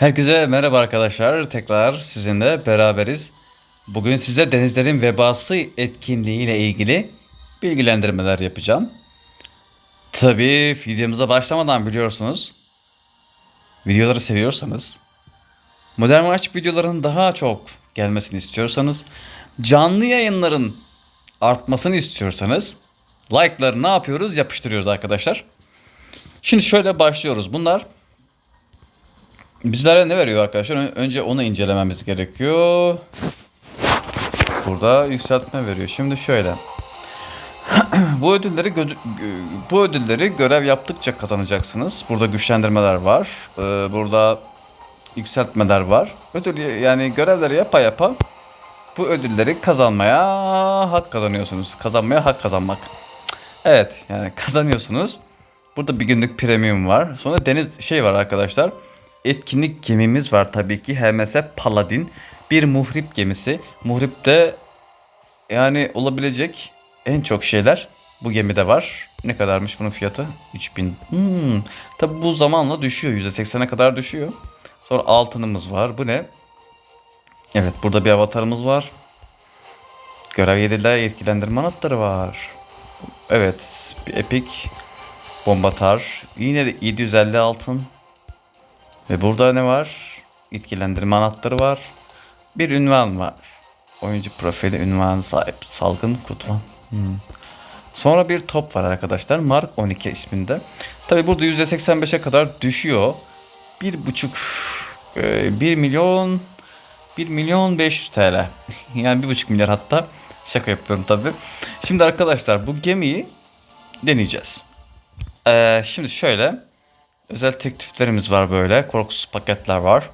Herkese merhaba arkadaşlar. Tekrar sizinle beraberiz. Bugün size denizlerin vebası etkinliği ile ilgili bilgilendirmeler yapacağım. Tabii videomuza başlamadan biliyorsunuz. Videoları seviyorsanız, Modern March videoların daha çok gelmesini istiyorsanız, canlı yayınların artmasını istiyorsanız, like'ları ne yapıyoruz? Yapıştırıyoruz arkadaşlar. Şimdi şöyle başlıyoruz. Bunlar Bizlere ne veriyor arkadaşlar? Önce onu incelememiz gerekiyor. Burada yükseltme veriyor. Şimdi şöyle. bu ödülleri bu ödülleri görev yaptıkça kazanacaksınız. Burada güçlendirmeler var. Ee, burada yükseltmeler var. Ödül yani görevleri yapa yapa bu ödülleri kazanmaya hak kazanıyorsunuz. Kazanmaya hak kazanmak. Evet yani kazanıyorsunuz. Burada bir günlük premium var. Sonra deniz şey var arkadaşlar. Etkinlik gemimiz var tabii ki. HMS Paladin. Bir muhrip gemisi. Muhrip de yani olabilecek en çok şeyler bu gemide var. Ne kadarmış bunun fiyatı? 3000. Hmm. Tabii bu zamanla düşüyor. %80'e kadar düşüyor. Sonra altınımız var. Bu ne? Evet burada bir avatarımız var. Görev yediler yetkilendirme anahtarı var. Evet bir epik bombatar. Yine de 750 altın. Ve burada ne var? Yetkilendirme anahtarı var. Bir ünvan var. Oyuncu profili ünvanı sahip. Salgın kurtulan. Hmm. Sonra bir top var arkadaşlar. Mark 12 isminde. Tabi burada %85'e kadar düşüyor. Bir buçuk e, 1 milyon 1 milyon 500 TL. Yani bir buçuk milyar hatta. Şaka yapıyorum tabi. Şimdi arkadaşlar bu gemiyi deneyeceğiz. Ee, şimdi şöyle. Özel tekliflerimiz var böyle. Korkusuz paketler var.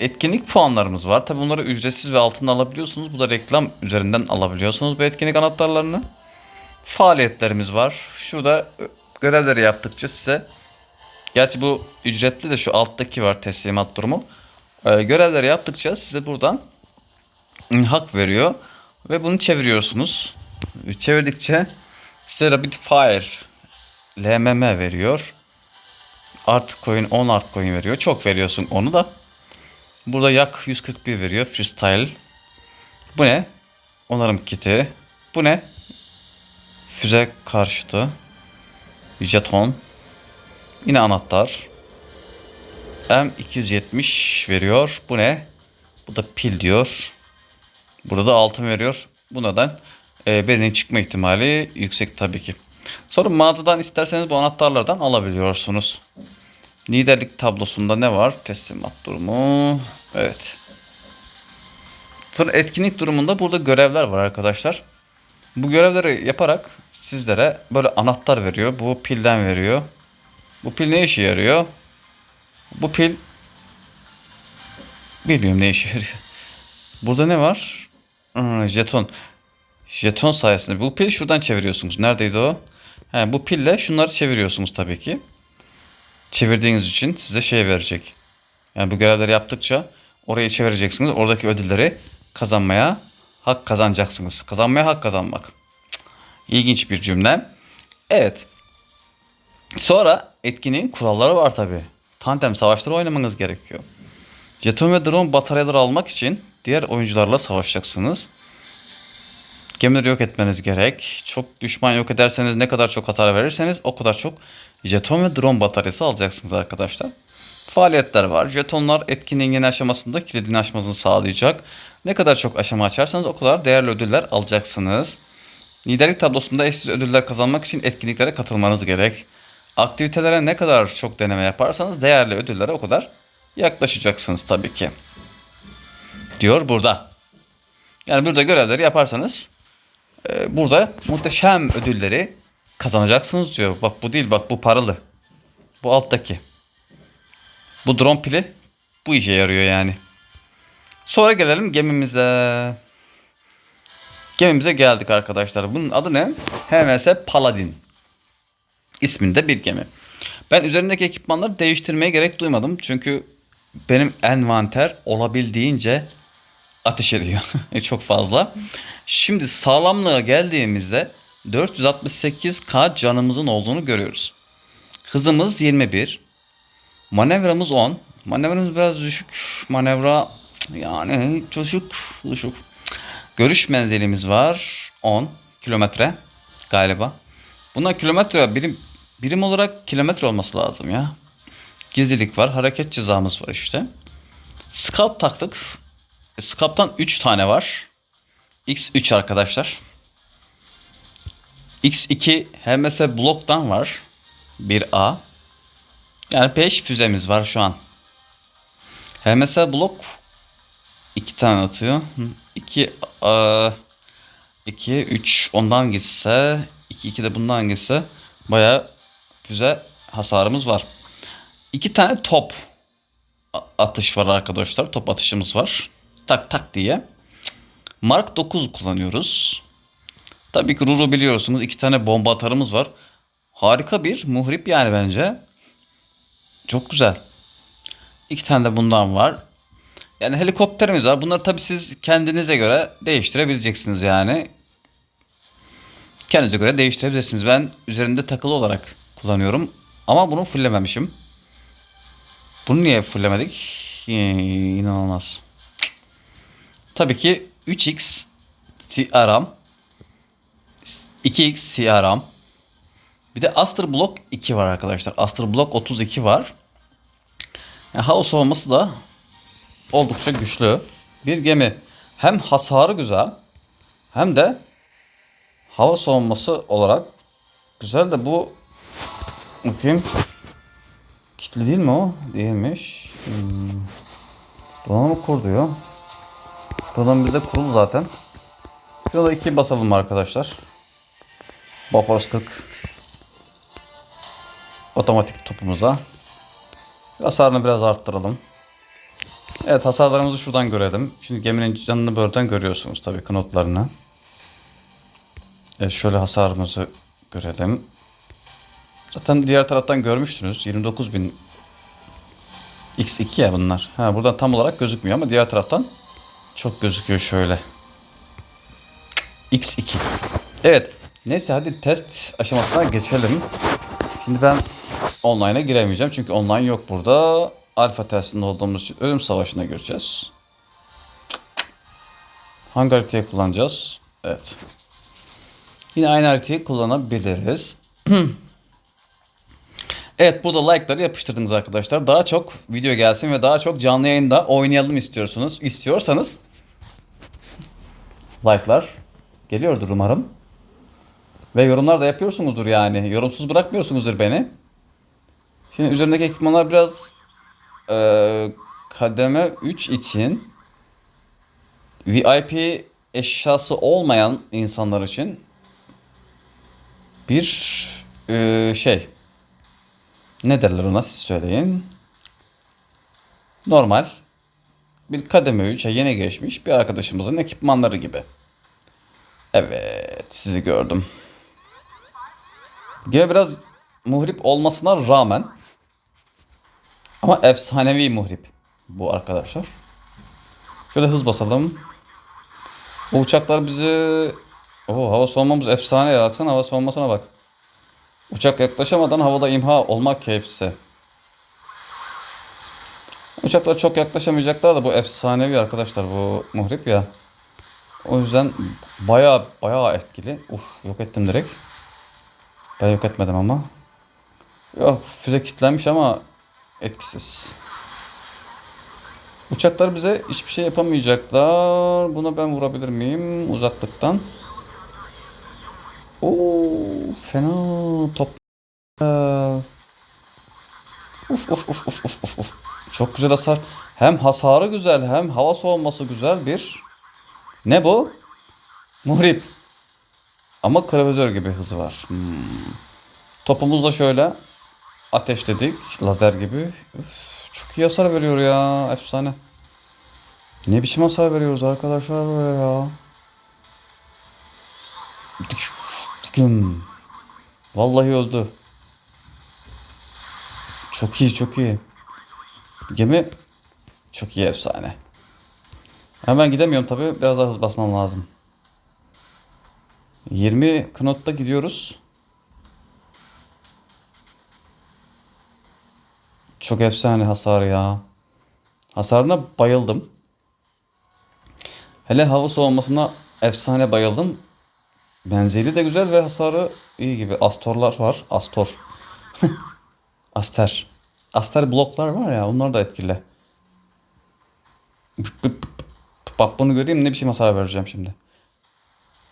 Etkinlik puanlarımız var. Tabi bunları ücretsiz ve altında alabiliyorsunuz. Bu da reklam üzerinden alabiliyorsunuz bu etkinlik anahtarlarını. Faaliyetlerimiz var. Şurada görevleri yaptıkça size Gerçi bu ücretli de şu alttaki var teslimat durumu. Ee, görevleri yaptıkça size buradan hak veriyor. Ve bunu çeviriyorsunuz. Çevirdikçe size Rapid Fire LMM veriyor. Art coin 10 art coin veriyor. Çok veriyorsun onu da. Burada yak 141 veriyor. Freestyle. Bu ne? Onarım kiti. Bu ne? Füze karşıtı. Jeton. Yine anahtar. M270 veriyor. Bu ne? Bu da pil diyor. Burada da altın veriyor. Bu neden e, birinin çıkma ihtimali yüksek tabii ki. Sonra mağazadan isterseniz bu anahtarlardan alabiliyorsunuz. Liderlik tablosunda ne var? Teslimat durumu. Evet. Sonra etkinlik durumunda burada görevler var arkadaşlar. Bu görevleri yaparak sizlere böyle anahtar veriyor. Bu pilden veriyor. Bu pil ne işe yarıyor? Bu pil bilmiyorum ne işe yarıyor. Burada ne var? Hmm, jeton. Jeton sayesinde bu pili şuradan çeviriyorsunuz. Neredeydi o? He, bu pille şunları çeviriyorsunuz tabii ki. Çevirdiğiniz için size şey verecek. Yani bu görevleri yaptıkça orayı çevireceksiniz. Oradaki ödülleri kazanmaya hak kazanacaksınız. Kazanmaya hak kazanmak. Cık, İlginç bir cümle. Evet. Sonra etkinliğin kuralları var tabi. Tandem savaşları oynamanız gerekiyor. Jeton ve drone bataryaları almak için diğer oyuncularla savaşacaksınız. Gemileri yok etmeniz gerek. Çok düşman yok ederseniz ne kadar çok hasar verirseniz o kadar çok jeton ve drone bataryası alacaksınız arkadaşlar. Faaliyetler var. Jetonlar etkinliğin yeni aşamasında kilidini açmasını sağlayacak. Ne kadar çok aşama açarsanız o kadar değerli ödüller alacaksınız. Liderlik tablosunda eşsiz ödüller kazanmak için etkinliklere katılmanız gerek. Aktivitelere ne kadar çok deneme yaparsanız değerli ödüllere o kadar yaklaşacaksınız tabii ki. Diyor burada. Yani burada görevleri yaparsanız e, burada muhteşem ödülleri kazanacaksınız diyor. Bak bu değil bak bu paralı. Bu alttaki. Bu drone pili bu işe yarıyor yani. Sonra gelelim gemimize. Gemimize geldik arkadaşlar. Bunun adı ne? HMS Paladin isminde bir gemi. Ben üzerindeki ekipmanları değiştirmeye gerek duymadım. Çünkü benim envanter olabildiğince ateş ediyor. Çok fazla. Şimdi sağlamlığa geldiğimizde 468k canımızın olduğunu görüyoruz. Hızımız 21. Manevramız 10. Manevramız biraz düşük. Manevra yani düşük. Düşük. Görüş menzilimiz var. 10 kilometre galiba. Bunlar kilometre birim birim olarak kilometre olması lazım ya. Gizlilik var. Hareket cezamız var işte. Scout taktık. Scout'tan 3 tane var. X3 arkadaşlar. X2 HMS Block'tan var. 1A. Yani 5 füzemiz var şu an. HMS Block 2 tane atıyor. 2 2 3 ondan gitse 2 2 de bundan gitse bayağı füze hasarımız var. 2 tane top atış var arkadaşlar. Top atışımız var. Tak tak diye. Mark 9 kullanıyoruz. Tabii ki Ruru biliyorsunuz. iki tane bomba atarımız var. Harika bir muhrip yani bence. Çok güzel. İki tane de bundan var. Yani helikopterimiz var. Bunları tabii siz kendinize göre değiştirebileceksiniz yani. Kendinize göre değiştirebilirsiniz. Ben üzerinde takılı olarak kullanıyorum. Ama bunu fulllememişim. Bunu niye fulllemedik? Ee, İnanılmaz. Tabii ki 3x CRM 2x CRM bir de Aster Block 2 var arkadaşlar. Aster Block 32 var. Yani hava savunması da oldukça güçlü. Bir gemi hem hasarı güzel hem de hava savunması olarak güzel de bu bakayım kitli değil mi o? Değilmiş. Hmm. Donanımı kur diyor. Donanım bizde kurulu zaten. Şuna da 2 basalım arkadaşlar. Bofors 40 otomatik topumuza. Hasarını biraz arttıralım. Evet hasarlarımızı şuradan görelim. Şimdi geminin canını buradan görüyorsunuz tabii knotlarını. Evet şöyle hasarımızı görelim. Zaten diğer taraftan görmüştünüz. 29.000 X2 ya bunlar. Ha, buradan tam olarak gözükmüyor ama diğer taraftan çok gözüküyor şöyle. X2. Evet. Neyse hadi test aşamasına geçelim. Şimdi ben online'a giremeyeceğim çünkü online yok burada. Alfa testinde olduğumuz için ölüm savaşına gireceğiz. Hangi haritayı kullanacağız? Evet. Yine aynı haritayı kullanabiliriz. evet burada like'ları yapıştırdınız arkadaşlar. Daha çok video gelsin ve daha çok canlı yayında oynayalım istiyorsunuz. İstiyorsanız like'lar geliyordur umarım. Ve yorumlar da yapıyorsunuzdur yani. Yorumsuz bırakmıyorsunuzdur beni. Şimdi üzerindeki ekipmanlar biraz eee, kademe 3 için VIP eşyası olmayan insanlar için bir eee, şey ne derler ona siz söyleyin. Normal bir kademe 3'e yeni geçmiş bir arkadaşımızın ekipmanları gibi. Evet sizi gördüm. Gene biraz muhrip olmasına rağmen ama efsanevi muhrip bu arkadaşlar. Şöyle hız basalım. Bu uçaklar bizi... Oo, hava savunmamız efsane ya. Baksana hava savunmasına bak. Uçak yaklaşamadan havada imha olmak keyifse. Uçaklar çok yaklaşamayacaklar da bu efsanevi arkadaşlar bu muhrip ya. O yüzden baya baya etkili. Uf yok ettim direkt. Ben yok etmedim ama. Yok füze kilitlenmiş ama etkisiz. Uçaklar bize hiçbir şey yapamayacaklar. Buna ben vurabilir miyim uzaklıktan? Oo fena top. Ee, Uf uf uf uf uf uf. Çok güzel hasar. Hem hasarı güzel hem hava soğuması güzel bir. Ne bu? Muhrip. Ama kravizör gibi hızı var. Hmm. Topumuzu da şöyle ateşledik. Lazer gibi. Üf, çok iyi hasar veriyor ya. Efsane. Ne biçim hasar veriyoruz arkadaşlar böyle ya. Güm. Vallahi öldü. Çok iyi çok iyi. Gemi çok iyi efsane. Hemen gidemiyorum tabi. Biraz daha hız basmam lazım. 20 knotta gidiyoruz. Çok efsane hasar ya. Hasarına bayıldım. Hele hava soğumasına efsane bayıldım. Menzili de güzel ve hasarı iyi gibi. Astorlar var. Astor. Aster. Aster bloklar var ya onlar da etkili. Bak bunu göreyim ne biçim hasar vereceğim şimdi.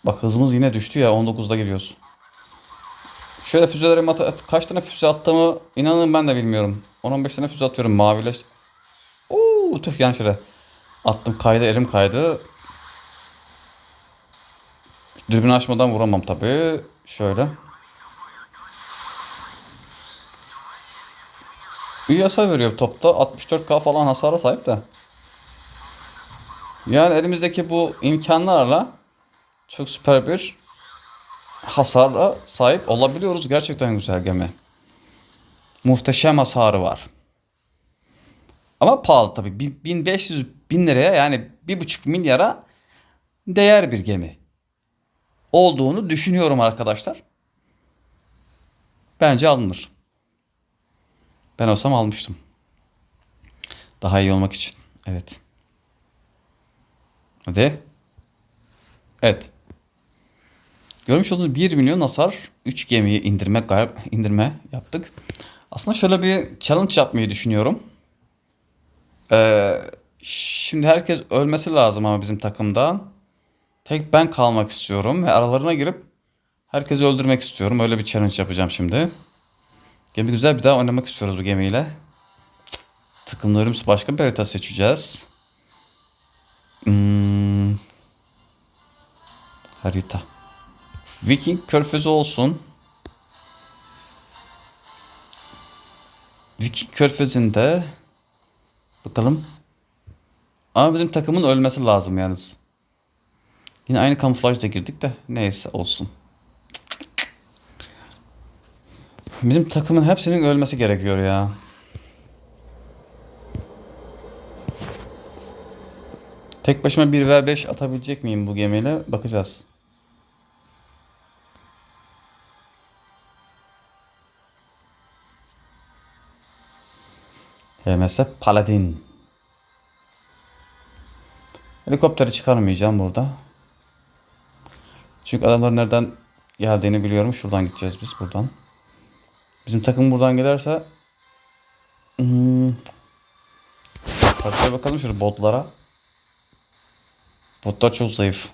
Bak hızımız yine düştü ya 19'da geliyoruz. Şöyle füzelerimi at, kaç tane füze attığımı inanın ben de bilmiyorum. 10-15 tane füze atıyorum mavileş. Oo tüh yanlış. Attım kaydı elim kaydı. Dürbün açmadan vuramam tabii. Şöyle. İyi hasar veriyor topta. 64k falan hasara sahip de. Yani elimizdeki bu imkanlarla çok süper bir hasara sahip olabiliyoruz. Gerçekten güzel gemi. Muhteşem hasarı var. Ama pahalı tabii. Bin- 1500 bin liraya yani 1,5 milyara değer bir gemi. Olduğunu düşünüyorum arkadaşlar. Bence alınır. Ben olsam almıştım. Daha iyi olmak için. Evet. Hadi. Evet. Görmüş olduğunuz 1 milyon hasar 3 gemiyi indirme indirme yaptık. Aslında şöyle bir challenge yapmayı düşünüyorum. Ee, şimdi herkes ölmesi lazım ama bizim takımdan. Tek ben kalmak istiyorum ve aralarına girip herkesi öldürmek istiyorum. Öyle bir challenge yapacağım şimdi. Gemi güzel bir daha oynamak istiyoruz bu gemiyle. Takımlarımız başka bir harita seçeceğiz. Hmm, harita. Viking körfezi olsun. Viking körfezinde bakalım. Ama bizim takımın ölmesi lazım yalnız. Yine aynı kamuflajda girdik de neyse olsun. Bizim takımın hepsinin ölmesi gerekiyor ya. Tek başıma 1v5 atabilecek miyim bu gemiyle? Bakacağız. HMS Paladin. Helikopteri çıkarmayacağım burada. Çünkü adamların nereden geldiğini biliyorum. Şuradan gideceğiz biz buradan. Bizim takım buradan giderse hmm. Bakalım şöyle botlara. Botlar çok zayıf.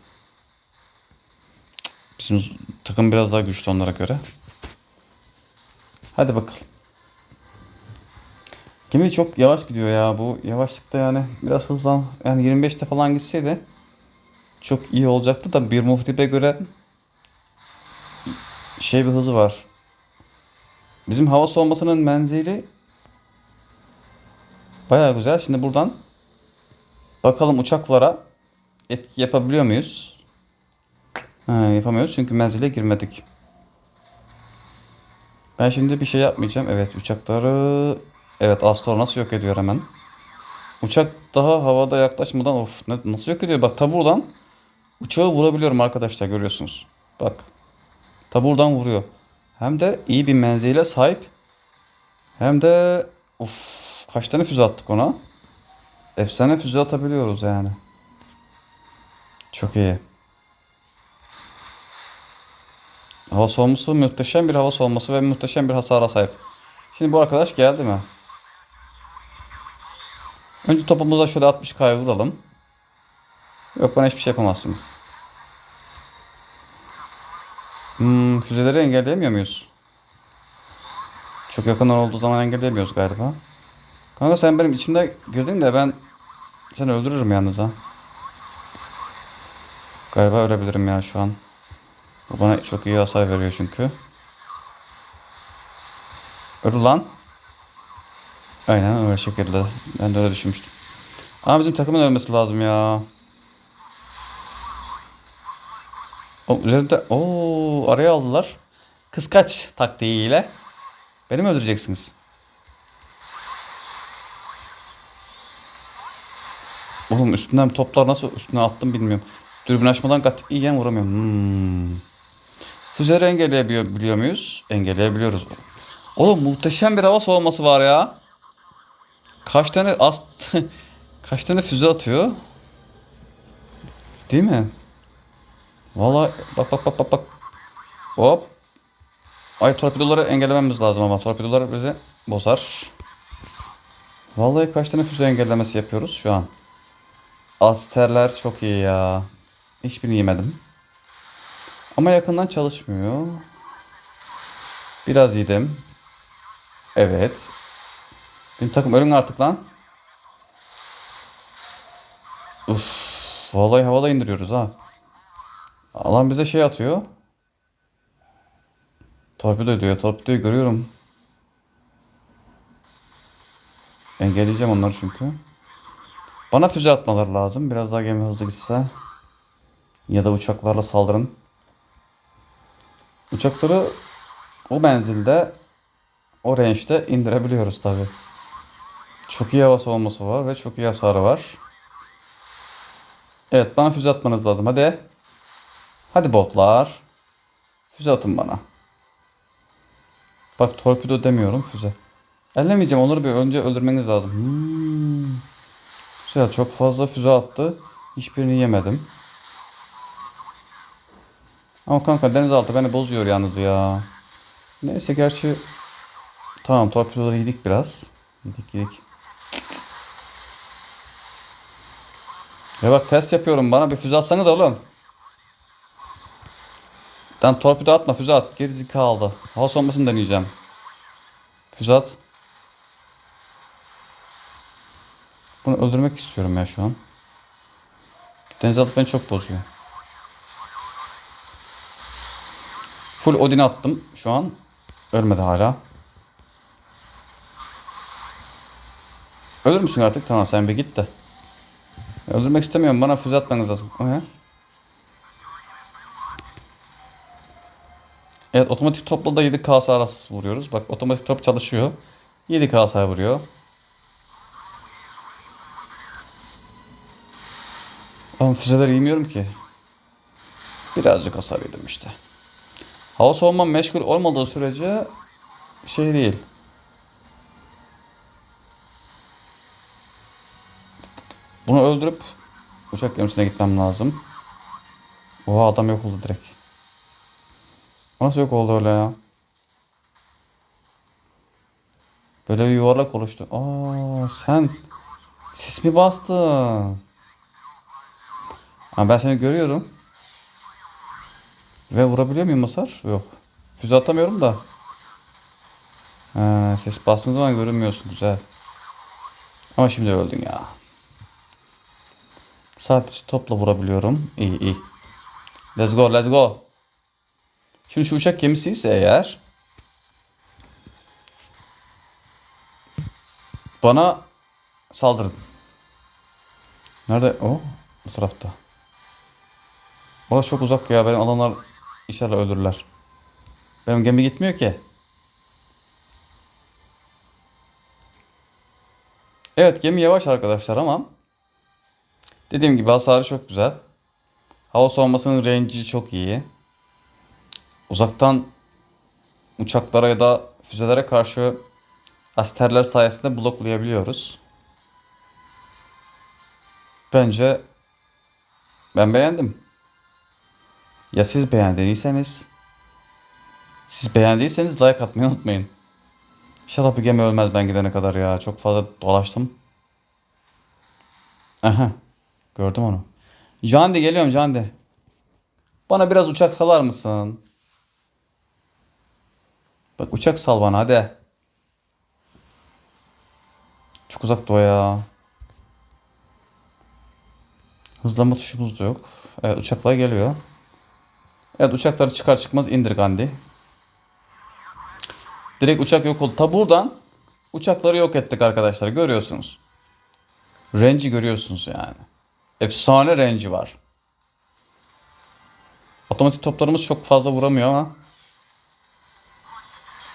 Bizim takım biraz daha güçlü onlara göre. Hadi bakalım. Gemi çok yavaş gidiyor ya. Bu yavaşlıkta yani biraz hızlan yani 25'te falan gitseydi çok iyi olacaktı da bir muhtibe göre şey bir hızı var. Bizim hava soğumasının menzili baya güzel. Şimdi buradan bakalım uçaklara etki yapabiliyor muyuz? Ha, yapamıyoruz çünkü menzile girmedik. Ben şimdi bir şey yapmayacağım. Evet uçakları evet Astor nasıl yok ediyor hemen. Uçak daha havada yaklaşmadan of nasıl yok ediyor? Bak ta buradan uçağı vurabiliyorum arkadaşlar görüyorsunuz. Bak ta buradan vuruyor. Hem de iyi bir menzile sahip. Hem de of kaç tane füze attık ona? Efsane füze atabiliyoruz yani. Çok iyi. Hava soğuması muhteşem bir hava soğuması ve muhteşem bir hasara sahip. Şimdi bu arkadaş geldi mi? Önce topumuza şöyle 60k'ya vuralım. Yok bana hiçbir şey yapamazsınız. Füzeleri engelleyemiyor muyuz? Çok yakından olduğu zaman engelleyemiyoruz galiba. Kanka sen benim içimde girdin de ben seni öldürürüm yalnız ha. Galiba ölebilirim ya şu an. Bu bana çok iyi hasar veriyor çünkü. Öl lan. Aynen öyle şekilde. Ben de öyle düşünmüştüm. Ama bizim takımın ölmesi lazım ya. O üzerinde o araya aldılar. Kıskaç taktiğiyle. Beni mi öldüreceksiniz? Oğlum üstünden toplar nasıl üstüne attım bilmiyorum. Dürbün açmadan katiyen vuramıyorum. Hmm. Füzeleri engelleyebiliyor biliyor muyuz? Engelleyebiliyoruz. Oğlum muhteşem bir hava soğuması var ya. Kaç tane ast Kaç tane füze atıyor? Değil mi? Vallahi bak bak bak bak bak. Hop. Ay torpidoları engellememiz lazım ama torpidolar bizi bozar. Vallahi kaç tane füze engellemesi yapıyoruz şu an. Asterler çok iyi ya. Hiçbirini yemedim. Ama yakından çalışmıyor. Biraz yedim. Evet. Benim takım ölün artık lan. Uf. Vallahi havada indiriyoruz ha. Alan bize şey atıyor. Torpido diyor. Torpidoyu görüyorum. Engelleyeceğim onları çünkü. Bana füze atmaları lazım. Biraz daha gemi hızlı gitse. Ya da uçaklarla saldırın. Uçakları o menzilde o range'de indirebiliyoruz tabi. Çok iyi hava savunması var ve çok iyi hasarı var. Evet bana füze atmanız lazım. Hadi. Hadi botlar. Füze atın bana. Bak torpido demiyorum füze. Ellemeyeceğim onları bir önce öldürmeniz lazım. Hmm. Güzel çok fazla füze attı. Hiçbirini yemedim. Ama kanka denizaltı beni bozuyor yalnız ya. Neyse gerçi tamam torpidoları yedik biraz. Yedik yedik. Ya bak test yapıyorum bana bir füze atsanız oğlum. Sen torpido atma füze at. Geri zekalı. Hava sonmasını deneyeceğim. Füze at. Bunu öldürmek istiyorum ya şu an. Denizaltı beni çok bozuyor. Full Odin attım şu an. Ölmedi hala. Ölür müsün artık? Tamam sen bir git de. Öldürmek istemiyorum. Bana füze atmanız lazım. O ne? Evet otomatik topla da 7K hasar vuruyoruz. Bak otomatik top çalışıyor. 7K hasar vuruyor. Ama füzeleri yemiyorum ki. Birazcık hasar yedim işte. Hava savunma meşgul olmadığı sürece şey değil. Bunu öldürüp uçak gemisine gitmem lazım. Oha adam yok oldu direkt. Nasıl yok oldu öyle ya? Böyle bir yuvarlak oluştu. Aa sen sis mi bastın? Ha, ben seni görüyorum. Ve vurabiliyor muyum hasar? Yok. Füze atamıyorum da. Ha, ses bastığın zaman görünmüyorsun. Güzel. Ama şimdi öldün ya. Sadece topla vurabiliyorum. İyi iyi. Let's go let's go. Şimdi şu uçak gemisi ise eğer bana saldırın. Nerede o? Bu tarafta. Orası çok uzak ya. Benim adamlar inşallah ölürler. Benim gemi gitmiyor ki. Evet gemi yavaş arkadaşlar ama dediğim gibi hasarı çok güzel. Hava savunmasının range'i çok iyi. Uzaktan uçaklara ya da füzelere karşı asterler sayesinde bloklayabiliyoruz. Bence ben beğendim. Ya siz beğendiyseniz siz beğendiyseniz like atmayı unutmayın. İnşallah bu gemi ölmez ben gidene kadar ya. Çok fazla dolaştım. Aha. Gördüm onu. Jandi geliyorum Jandi. Bana biraz uçak salar mısın? Bak uçak sal bana hadi. Çok uzak o ya. Hızlama tuşumuz da yok. Evet uçaklar geliyor. Evet uçakları çıkar çıkmaz indir Gandhi. Direkt uçak yok oldu. Ta buradan uçakları yok ettik arkadaşlar. Görüyorsunuz. Range'i görüyorsunuz yani. Efsane range'i var. Otomatik toplarımız çok fazla vuramıyor ama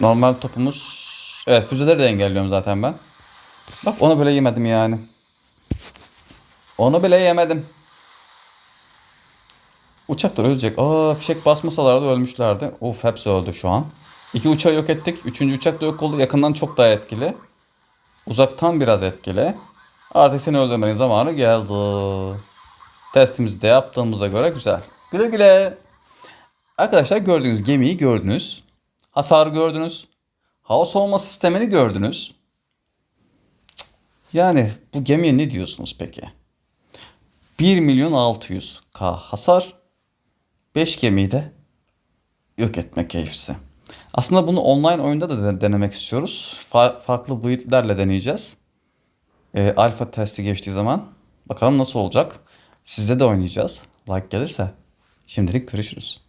normal topumuz evet füzeleri de engelliyorum zaten ben. Bak onu bile yemedim yani. Onu bile yemedim. Uçaklar ölecek. Aa fişek basmasalardı ölmüşlerdi. Of hepsi öldü şu an. İki uçağı yok ettik. Üçüncü uçak da yok oldu. Yakından çok daha etkili. Uzaktan biraz etkili. Artık seni öldürmenin zamanı geldi. Testimizi de yaptığımıza göre güzel. Güle güle. Arkadaşlar gördüğünüz gemiyi gördünüz. Hasarı gördünüz. Hava soğuma sistemini gördünüz. Yani bu gemiye ne diyorsunuz peki? 1 milyon 600 k hasar. 5 gemiyi de yok etme keyfisi. Aslında bunu online oyunda da de- denemek istiyoruz. Fa- farklı boyutlarla deneyeceğiz. Ee, alfa testi geçtiği zaman bakalım nasıl olacak. Sizde de oynayacağız. Like gelirse. Şimdilik görüşürüz.